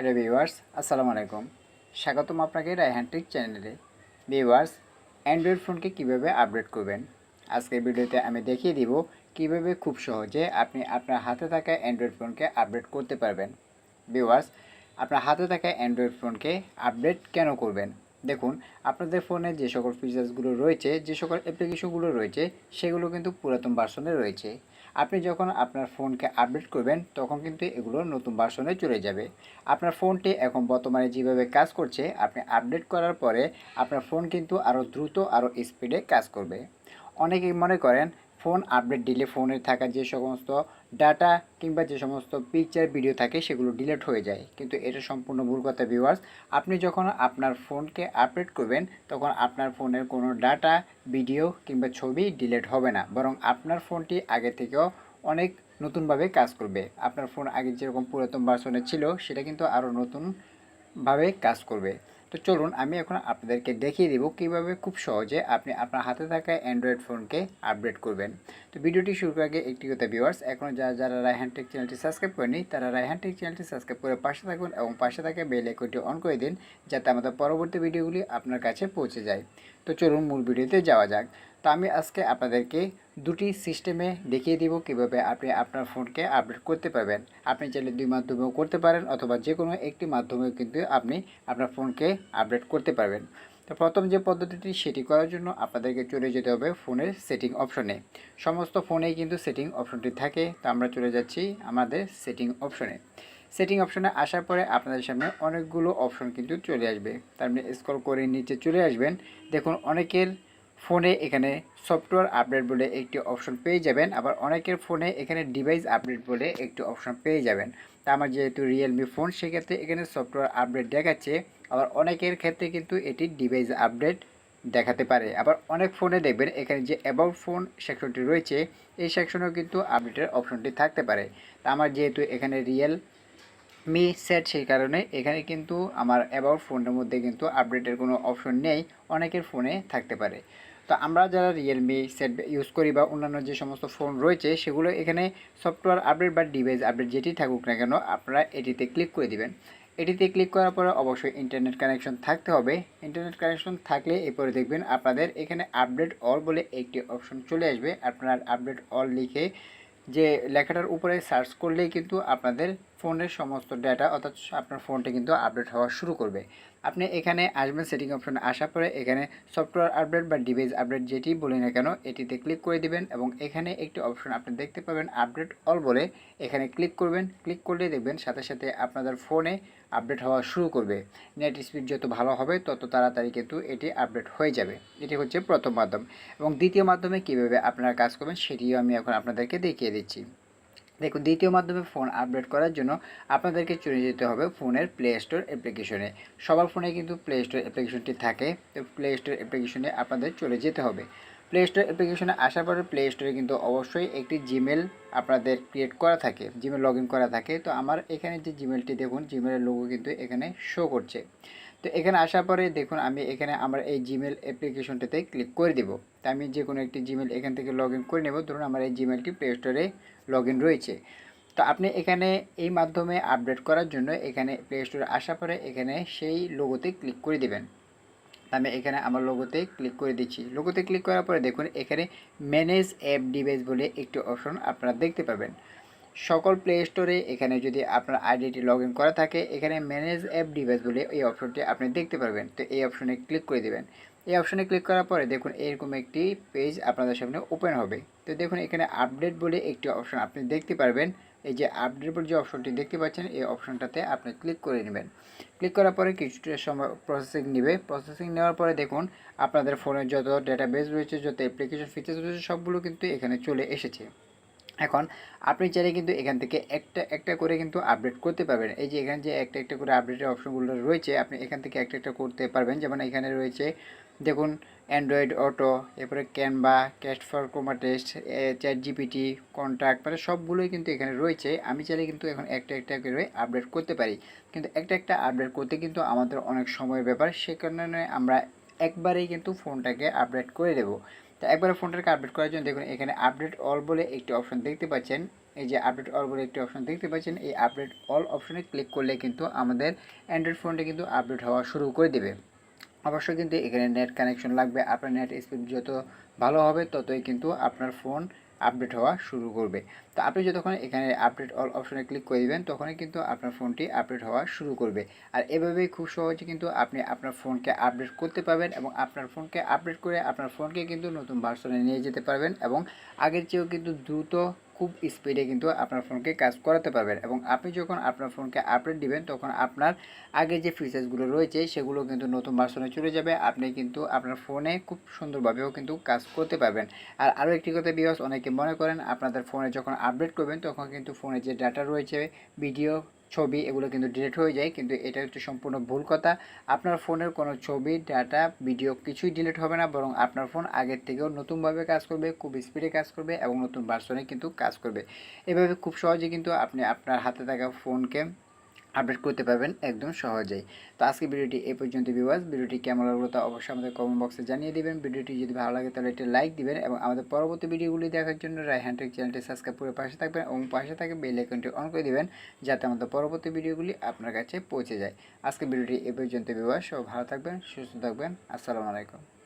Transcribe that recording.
Hello viewers, আসসালামু আলাইকুম। স্বাগতম আপনাকে রায়হান টেক চ্যানেলে। ভিউয়ার্স, অ্যান্ড্রয়েড ফোনকে কীভাবে আপডেট করবেন? আজকের ভিডিওতে আমি দেখিয়ে দিব কীভাবে খুব সহজে আপনি আপনার হাতে থাকা অ্যান্ড্রয়েড ফোনকে আপডেট করতে পারবেন। ভিউয়ার্স, আপনার হাতে থাকা অ্যান্ড্রয়েড ফোনকে আপডেট কেন করবেন? দেখুন, আপনাদের ফোনে যে সকল ফিচার্সগুলো রয়েছে, যে সকল অ্যাপ্লিকেশনগুলো রয়েছে, সেগুলো কিন্তু পুরাতন ভার্সনে রয়েছে। আপনি যখন আপনার ফোনকে আপডেট করবেন, তখন কিন্তু এগুলো নতুন ভার্সনে চলে যাবে। আপনার ফোনটি এখন বর্তমানে যেভাবে কাজ করছে, আপনি আপডেট করার পরে আপনার ফোন কিন্তু আরও দ্রুত আরও স্পিডে কাজ করবে। অনেকেই মনে করেন ফোন, আপডেট দিলে ফোনে থাকা যে সমস্ত ডাটা কিংবা যে সমস্ত পিকচার ভিডিও থাকে, সেগুলো ডিলিট হয়ে যায়। কিন্তু এটা সম্পূর্ণ ভুল কথা ভিউয়ার্স আপনি যখন আপনার ফোনকে আপডেট করবেন, তখন আপনার ফোনের কোনো ডাটা ভিডিও কিংবা ছবি ডিলিট হবে না। বরং আপনার ফোনটি আগে থেকেও অনেক নতুনভাবে কাজ করবে। আপনার ফোন আগে যেরকম পুরাতন ভার্সনে ছিল, সেটা কিন্তু আরও নতুনভাবে কাজ করবে। তো চলুন আমি এখন আপনাদেরকে দেখিয়ে দেবো কীভাবে খুব সহজে আপনি আপনার হাতে থাকা অ্যান্ড্রয়েড ফোনকে আপডেট করবেন। তো ভিডিওটি শুরু করার আগে একটি কথা ভিউয়ার্স এখনও যারা যারা রায়হান টেক চ্যানেলটি সাবস্ক্রাইব করেনি তারা রায়হান টেক চ্যানেলটি সাবস্ক্রাইব করে পাশে থাকুন এবং পাশে থাকা বেল আইকনটি অন করে দিন, যাতে আমাদের পরবর্তী ভিডিওগুলি আপনার কাছে পৌঁছে যায়। তো চলুন মূল ভিডিওতে যাওয়া যাক। তো আমি আজকে আপনাদেরকে দুটি সিস্টেমে দেখিয়ে দিব কীভাবে আপনি আপনার ফোনকে আপডেট করতে পারবেন। আপনি চাইলে দুই মাধ্যমেও করতে পারেন অথবা যে কোনো একটি মাধ্যমেও কিন্তু আপনি আপনার ফোনকে আপডেট করতে পারবেন। তো প্রথম যে পদ্ধতিটি সেটি করার জন্য আপনাদেরকে চলে যেতে হবে ফোনের সেটিং অপশনে। সমস্ত ফোনেই কিন্তু সেটিং অপশনটি থাকে। তো আমরা চলে যাচ্ছি আমাদের সেটিং অপশনে। সেটিং অপশনে আসার পরে আপনাদের সামনে অনেকগুলো অপশন কিন্তু চলে আসবে। তার মানে স্ক্রল করে নিচে চলে আসবেন। দেখুন, অনেকের ফোনে এখানে সফটওয়্যার আপডেট বলে একটি অপশন পেয়ে যাবেন। আবার অনেকের ফোনে এখানে ডিভাইস আপডেট বলে একটি অপশন পেয়ে যাবেন। তা আমার যেহেতু রিয়েলমি ফোন সেক্ষেত্রে এখানে সফটওয়্যার আপডেট দেখাচ্ছে। আবার অনেকের ক্ষেত্রে কিন্তু এটি ডিভাইস আপডেট দেখাতে পারে। আবার অনেক ফোনে দেখবেন, এখানে যে অ্যাবাউট ফোন সেকশনটি রয়েছে, এই সেকশনেও কিন্তু আপডেটের অপশনটি থাকতে পারে। তা আমার যেহেতু এখানে রিয়েল মি সেট সেই কারণে এখানে কিন্তু আমার অ্যাবাউট ফোনের মধ্যে কিন্তু আপডেটের কোনো অপশন নেই, অনেকের ফোনে থাকতে পারে। তো আমরা যারা রিয়েলমি সেট ইউজ করি বা অন্যান্য যে সমস্ত ফোন রয়েছে, সেগুলো এখানে সফটওয়্যার আপডেট বা ডিভাইস আপডেট যেটি থাকুক না কেন, আপনারা এটিতে ক্লিক করে দিবেন। এটিতে ক্লিক করার পরে অবশ্যই ইন্টারনেট কানেকশন থাকতে হবে। ইন্টারনেট কানেকশন থাকলে এরপরে দেখবেন আপনাদের এখানে আপডেট অল বলে একটি অপশন চলে আসবে। আপনার আপডেট অল লিখে যে লেখাটার উপরে সার্চ করলেই কিন্তু আপনাদের ফোনের সমস্ত ডেটা অর্থাৎ আপনার ফোনটি কিন্তু আপডেট হওয়া শুরু করবে। আপনি এখানে আসবেন সেটিং অপশনে আসার পরে এখানে সফটওয়্যার আপডেট বা ডিভাইস আপডেট যেটি বলি না কেন, এটিতে ক্লিক করে দিবেন এবং এখানে একটি অপশন আপনি দেখতে পাবেন আপডেট অল বলে এখানে ক্লিক করবেন। ক্লিক করলে দেখবেন সাথে সাথে আপনাদের ফোনে আপডেট হওয়া শুরু করবে। নেট স্পিড যত ভালো হবে, তত তাড়াতাড়ি কিন্তু এটি আপডেট হয়ে যাবে। এটি হচ্ছে প্রথম মাধ্যম। এবং দ্বিতীয় মাধ্যমে কীভাবে আপনারা কাজ করবেন, সেটিও আমি এখন আপনাদেরকে দেখিয়ে দিচ্ছি। দেখুন, দ্বিতীয় মাধ্যমে ফোন আপডেট করার জন্য আপনাদেরকে চলে যেতে হবে ফোনের প্লে স্টোর অ্যাপ্লিকেশনে সবার ফোনে কিন্তু প্লে স্টোর অ্যাপ্লিকেশনটি থাকে, তো প্লে স্টোর অ্যাপ্লিকেশনে আপনাদের চলে যেতে হবে। প্লে স্টোর অ্যাপ্লিকেশনে আসার পরে প্লে স্টোরে কিন্তু অবশ্যই একটি জিমেল আপনাদের ক্রিয়েট করা থাকে জিমেল লগ করা থাকে। তো আমার এখানে যে জিমেলটি দেখুন জিমেলের লোগো কিন্তু এখানে শো করছে। তো এখানে আসার পরে দেখুন, আমি এখানে আমার এই জিমেল অ্যাপ্লিকেশনটাতে ক্লিক করে দেবো। তা আমি যে কোনো একটি জিমেল এখান থেকে লগ ইন করে নেব। ধরুন, আমার এই জিমেলটি প্লে স্টোরে লগ ইন রয়েছে। তো আপনি এখানে এই মাধ্যমে আপডেট করার জন্য এখানে প্লে স্টোরে আসার পরে এখানে সেই লোগোতে ক্লিক করে দেবেন। আমি এখানে আমার লোগোতে ক্লিক করে দিচ্ছি। লোগোতে ক্লিক করার পরে দেখুন, এখানে ম্যানেজ অ্যাপ ডিভাইস বলে একটি অপশন আপনারা দেখতে পাবেন। সকল প্লে স্টোরে এখানে যদি আপনার আইডিটি লগ ইন করা থাকে, এখানে ম্যানেজ অ্যাপ ডিভাইস বলে এই অপশনটি আপনি দেখতে পারবেন। তো এই অপশনে ক্লিক করে দেবেন। এই অপশনে ক্লিক করার পরে দেখুন এরকম একটি পেজ আপনাদের সামনে ওপেন হবে। তো দেখুন এখানে আপডেট বলে একটি অপশন আপনি দেখতে পারবেন। এই যে আপডেট বলে যে অপশনটি দেখতে পাচ্ছেন, এই অপশনটাতে আপনি ক্লিক করে নেবেন। ক্লিক করার পরে কিছুটা সময় প্রসেসিং নেবে। প্রসেসিং নেওয়ার পরে দেখুন আপনাদের ফোনের যত ডেটাবেস রয়েছে, যত অ্যাপ্লিকেশন ফিচার্স রয়েছে, সবগুলো কিন্তু এখানে চলে এসেছে। এখন আপনি চাইলে কিন্তু এখান থেকে একটা একটা করে কিন্তু আপডেট করতে পারবেন। এই যে এখানে যে একটা একটা করে আপডেটের অপশনগুলো রয়েছে, আপনি এখান থেকে একটা একটা করতে পারবেন। যেমন এখানে রয়েছে, দেখুন অ্যান্ড্রয়েড অটো এরপরে ক্যানভা ক্যাস্ট ফর কোমা টেস্ট চ্যাট জিপিটি কন্ট্যাক্ট মানে সবগুলোই কিন্তু এখানে রয়েছে। আমি চাইলে কিন্তু এখন একটা একটা করে আপডেট করতে পারি। কিন্তু একটা একটা আপডেট করতে কিন্তু আমাদের অনেক সময়ের ব্যাপার। সে কারণে আমরা একবারেই কিন্তু ফোনটাকে আপডেট করে দেব। তো একবারে ফোনটাকে আপডেট করার জন্য দেখুন, এখানে আপডেট অল বলে একটি অপশন দেখতে পাচ্ছেন। এই যে আপডেট অল বলে একটি অপশন দেখতে পাচ্ছেন, এই আপডেট অল অপশনে ক্লিক করলে কিন্তু আমাদের অ্যান্ড্রয়েড ফোনটা কিন্তু আপডেট হওয়া শুরু করে দেবে। অবশ্যই কিন্তু এখানে নেট কানেকশন লাগবে। আপনার নেট স্পিড যত ভালো হবে, ততই কিন্তু আপনার ফোন আপডেট হওয়া শুরু করবে। তো আপনি যতক্ষণ এখানে আপডেট অল অপশনে ক্লিক করে দেবেন, তখনই কিন্তু আপনার ফোনটি আপডেট হওয়া শুরু করবে। আর এভাবেই খুব সহজে কিন্তু আপনি আপনার ফোনকে আপডেট করতে পারবেন এবং আপনার ফোনকে আপডেট করে আপনার ফোনকে কিন্তু নতুন ভার্সনে নিয়ে যেতে পারবেন এবং আগের চেয়েও কিন্তু দ্রুত খুব স্পিডে কিন্তু আপনার ফোনকে কাজ করাতে পারবেন এবং আপনি যখন আপনার ফোনকে আপডেট দিবেন, তখন আপনার আগে যে ফিচার্সগুলো রয়েছে, সেগুলো কিন্তু নতুন ভার্সনে চলে যাবে। আপনি কিন্তু আপনার ফোনে খুব সুন্দরভাবেও কিন্তু কাজ করতে পারবেন। আর আরও একটি কথা বিকজ অনেকে মনে করেন, আপনাদের ফোনে যখন আপডেট করবেন, তখন কিন্তু ফোনে যে ডাটা রয়েছে ভিডিও ছবি, এগুলো কিন্তু ডিলিট হয়ে যায়, কিন্তু এটা হচ্ছে সম্পূর্ণ ভুল কথা। আপনার ফোনের কোনো ছবি, ডাটা, ভিডিও কিছুই ডিলিট হবে না, বরং আপনার ফোন আগের থেকেও নতুনভাবে কাজ করবে, খুব স্পিডে কাজ করবে এবং নতুন ভার্সনে কিন্তু কাজ করবে। এভাবে খুব সহজে কিন্তু আপনি আপনার হাতে থাকা ফোনকে আপডেট করতে পারবেন একদম সহজেই। তো আজকে ভিডিওটি এই পর্যন্ত ভিউয়ার্স ভিডিওটি কেমন লাগল তা অবশ্যই আমাদের কমেন্ট বক্সে জানিয়ে দিবেন। ভিডিওটি যদি ভালো লাগে তাহলে একটি লাইক দিবেন এবং আমাদের পরবর্তী ভিডিওগুলি দেখার জন্য রায়হান টেক চ্যানেলটি সাবস্ক্রাইব করে পাশে থাকবেন এবং পাশে থাকে বেল আইকনটি অন করে দিবেন যাতে আমাদের পরবর্তী ভিডিওগুলি আপনার কাছে পৌঁছে যায়। আজকে ভিডিওটি এই পর্যন্ত ভিউয়ার্স সব ভালো থাকবেন, সুস্থ থাকবেন। আসসালামু আলাইকুম।